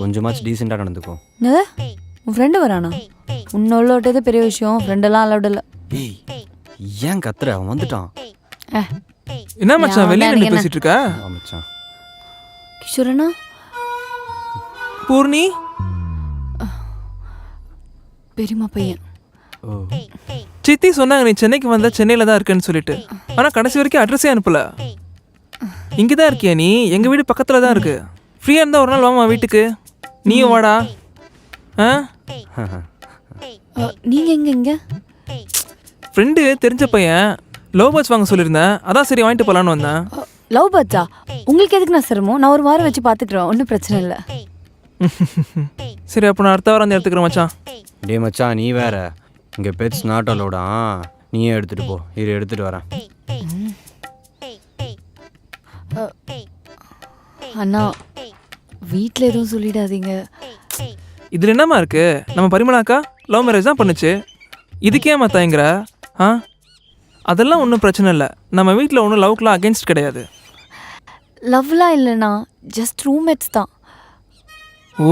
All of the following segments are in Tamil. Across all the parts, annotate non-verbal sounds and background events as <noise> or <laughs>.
கொஞ்சமாச்சும் டீசெண்டாக நடந்துக்கோ. என்னது? உன் ஃப்ரெண்டு வரானா? உன்னோட விட்டது பெரிய விஷயம் ஃப்ரெண்டெல்லாம் அலௌட் இல்லை. ஏய் ஏன் கத்துற? அவன் வந்துட்டான். ஏ. என்ன மச்சான் வெளியே நின்று பேசிட்டு இருக்க? ஆ, மச்சான். கிஷோரனா? பூர்ணி? பெரியம்மா பையன். ஓ. சித்தி சொன்னாங்க நீ சென்னைக்கு வந்தா சென்னையில தான் இருக்கேன்னு சொல்லிட்டு. ஆனா கடைசி வரைக்கும் அட்ரஸே அனுப்பல. இங்க தான் இருக்கியா நீ? எங்க வீடு பக்கத்துல தான் இருக்கு. ஃப்ரீயா இருந்தா ஒரு நாள் வாமா வீட்டுக்கு. நீயும் வாடா ஆ அ, நீங்க எங்க இங்க ஃப்ரெண்டு தெரிஞ்ச பையன் லோ பட்ச் வாங்க சொல்லியிருந்தேன். அதான் சரி வாங்கிட்டு போலான்னு வந்தேன். லவ் பர்ட்ஸா உங்களுக்கு எதுக்கு நான் சிரமம்? நான் ஒரு வாரம் வச்சு பார்த்துக்கிறேன் ஒன்றும் பிரச்சனை இல்லை. <laughs> சரி அப்போ நான் அடுத்த வாரம் வந்து எடுத்துக்கிறேன் மச்சான். டேய் மச்சான் நீ வேற. இங்கே பெட்ஸ் நாட் அலோடா நீயே எடுத்துட்டு போ. இரு எடுத்துட்டு வரேன். அண்ணா வீட்டில் எதுவும் சொல்லிடாதீங்க. இதுல என்னம்மா இருக்கு? நம்ம பரிமளாக்கா லவ் மேரேஜ் தான் பண்ணுச்சு. இதுக்கே ஏம்மா தயங்குற? ஆ? அதெல்லாம் ஒன்றும் பிரச்சனை இல்லை. நம்ம வீட்டில் ஒன்றும் லவ்க்குலாம் அகேன்ஸ்ட் கிடையாது. லவ்லாம் இல்லைண்ணா. ஜஸ்ட் ரூம்மேட்ஸ் தான். ஓ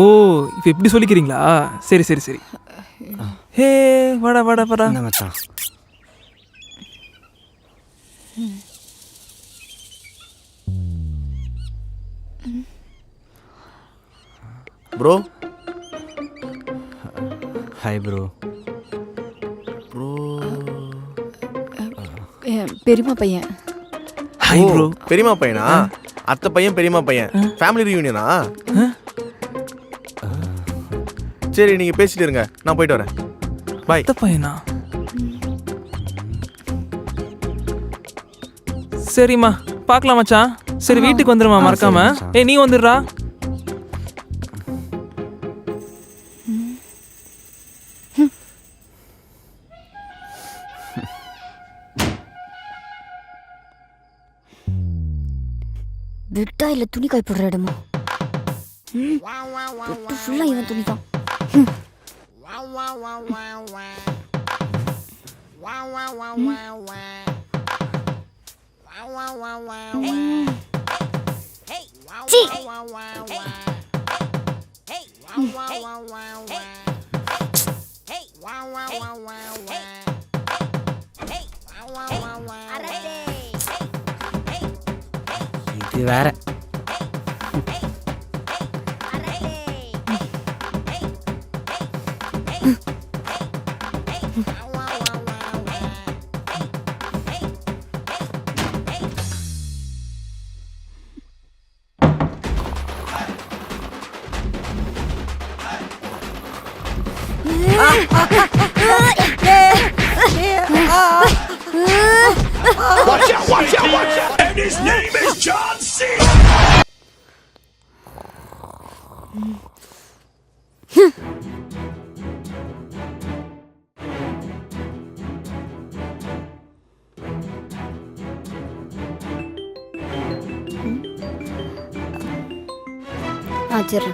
இப்போ இப்படி சொல்லிக்கிறீங்களா? சரி சரி சரி. ஹே வாடா வாடா வாடா. என்ன மச்சான்? ப்ரோ ஹாய் ப்ரோ ப்ரோ என் பெரியம்மா பையன். ஹாய் ப்ரோ பெரியம்மா பையனா? அத்தை பையன் பெரியம்மா பையன். ஃபேமிலி ரியூனியனா சரி நீங்க பேசிட்டு இருங்க. நான் போயிட்டு வரேன். பாய் அத்த பையனா? சரிம்மா பார்க்கலாம் மச்சான். சரி வீட்டுக்கு வந்துருமா மறக்காம. ஏய் நீ வந்துடுறா. விட்டா இல்லை துணி காய் போடுற இடமா ஃபுல்லாக இவன் துணி தான். இது வேற ஆ சரி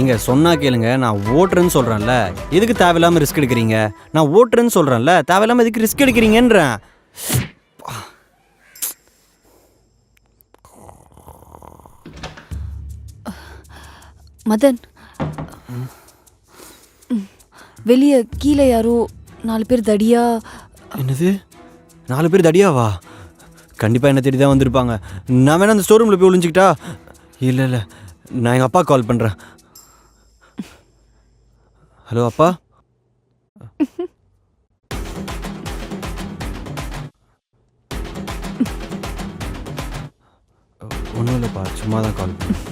ஏங்க சொன்னா கேளுங்க நான் ஓட்டுறேன்னு சொல்கிறேன்ல எதுக்கு தேவையில்லாமல் ரிஸ்க் எடுக்கிறீங்க? நான் ஓட்டுறேன்னு சொல்கிறேன்ல தேவையில்லாமல் எதுக்கு ரிஸ்க் எடுக்கிறீங்கன்றேன். மதன். வெளியே கீழே யாரோ நாலு பேர் தடியா. என்னது? நாலு பேர் தடியாவா? கண்டிப்பாக என்ன தேடி தான் வந்திருப்பாங்க. நான் வேணா அந்த ஸ்டோர் ரூமில் போய் ஒளிஞ்சிக்கிட்டா? இல்லை இல்லை. நான் எங்கள் அப்பா கால் பண்ணுறேன் ஹலோ அப்பா? ஒன்றும் இல்லைப்பா சும்மா தான் கால் பண்ணேன்.